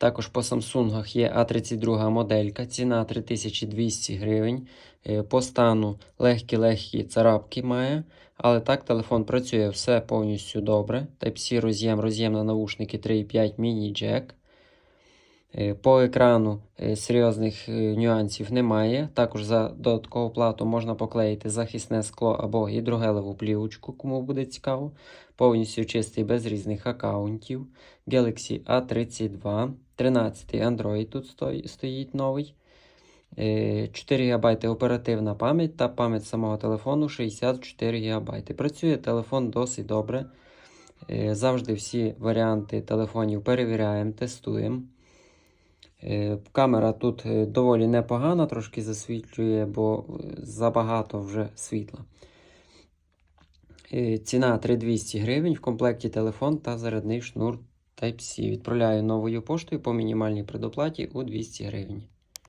Також по Samsung є А32 моделька, ціна 3200 гривень. Е, По стану легкі-легкі царапки має, але так телефон працює все повністю добре. Type-C роз'єм, роз'єм на наушники 3.5 міні-джек. Е, По екрану е, серйозних е, нюансів немає. Також за додаткову плату можна поклеїти захисне скло або гідрогелеву плівочку, кому буде цікаво. Повністю чистий без різних аккаунтів. Galaxy A32, 13 Android тут стоїть новий. Е, 4 ГБ оперативна пам'ять та пам'ять самого телефону 64 ГБ. Працює телефон досить добре. Е, Завжди всі варіанти телефонів перевіряємо, тестуємо. Е, Камера тут е, доволі непогана, трошки засвітлює, бо е, забагато вже світла. Ціна 3200 гривень, в комплекті телефон та зарядний шнур Type-C. Відправляю новою поштою по мінімальній предоплаті у 200 гривень.